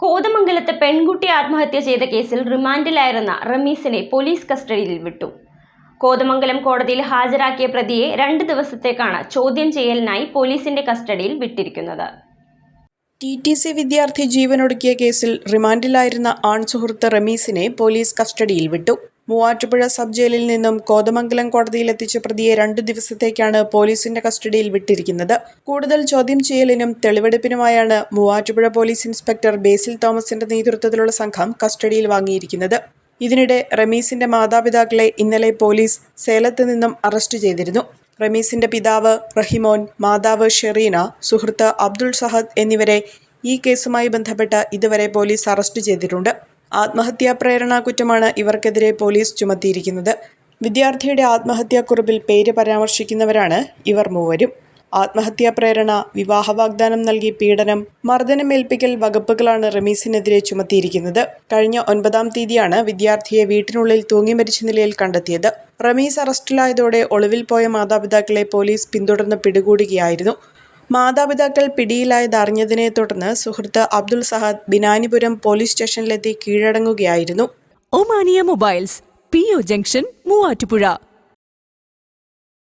കോതമംഗലത്ത് പെൺകുട്ടി ആത്മഹത്യ ചെയ്ത കേസിൽ റിമാൻഡിലായിരുന്ന റമീസിനെ പോലീസ് കസ്റ്റഡിയിൽ വിട്ടു. കോതമംഗലം കോടതിയിൽ ഹാജരാക്കിയ പ്രതിയെ രണ്ട് ദിവസത്തേക്കാണ് ചോദ്യം ചെയ്യലിനായി പോലീസിന്റെ കസ്റ്റഡിയിൽ വിട്ടിരിക്കുന്നത്. ടി ടി സി വിദ്യാർത്ഥി ജീവനൊടുക്കിയ കേസിൽ റിമാൻഡിലായിരുന്ന ആൺസുഹൃത്ത് റമീസിനെ പോലീസ് കസ്റ്റഡിയിൽ വിട്ടു. മൂവാറ്റുപുഴ സബ് ജയിലിൽ നിന്നും കോതമംഗലം കോടതിയിലെത്തിച്ച പ്രതിയെ രണ്ടു ദിവസത്തേക്കാണ് പോലീസിന്റെ കസ്റ്റഡിയിൽ വിട്ടിരിക്കുന്നത്. കൂടുതൽ ചോദ്യം ചെയ്യലിനും തെളിവെടുപ്പിനുമായാണ് മൂവാറ്റുപുഴ പോലീസ് ഇൻസ്പെക്ടർ ബേസിൽ തോമസിന്റെ നേതൃത്വത്തിലുള്ള സംഘം കസ്റ്റഡിയിൽ വാങ്ങിയിരിക്കുന്നത്. ഇതിനിടെ റമീസിന്റെ മാതാപിതാക്കളെ ഇന്നലെ പോലീസ് സേലത്ത് നിന്നും അറസ്റ്റ് ചെയ്തിരുന്നു. റമീസിന്റെ പിതാവ് റഹിമോൻ മാതാവ് ഷെറീന സുഹൃത്ത് അബ്ദുൾ സഹദ് എന്നിവരെ ഈ കേസുമായി ബന്ധപ്പെട്ട് ഇതുവരെ പോലീസ് അറസ്റ്റ് ചെയ്തിട്ടുണ്ട്. ആത്മഹത്യാ പ്രേരണാ കുറ്റമാണ് ഇവർക്കെതിരെ പോലീസ് ചുമത്തിയിരിക്കുന്നത്. വിദ്യാർത്ഥിയുടെ ആത്മഹത്യാക്കുറിപ്പിൽ പേര് പരാമർശിക്കുന്നവരാണ് ഇവർ മൂവരും. ആത്മഹത്യാ പ്രേരണ വിവാഹ വാഗ്ദാനം നൽകി പീഡനം മർദ്ദനമേൽപ്പിക്കൽ വകുപ്പുകളാണ് റമീസിനെതിരെ ചുമത്തിയിരിക്കുന്നത്. കഴിഞ്ഞ ഒൻപതാം തീയതിയാണ് വിദ്യാർത്ഥിയെ വീട്ടിനുള്ളിൽ തൂങ്ങി മരിച്ച നിലയിൽ കണ്ടെത്തിയത്. റമീസ് അറസ്റ്റിലായതോടെ ഒളിവിൽ പോയ മാതാപിതാക്കളെ പോലീസ് പിന്തുടർന്ന് പിടികൂടുകയായിരുന്നു. മാതാപിതാക്കൾ പിടിയിലായത് അറിഞ്ഞതിനെ തുടർന്ന് സുഹൃത്ത് അബ്ദുൾ സഹദ് ബിനാനിപുരം പോലീസ് സ്റ്റേഷനിലെത്തി കീഴടങ്ങുകയായിരുന്നു. Omania mobiles P O junction Muvattupuzha.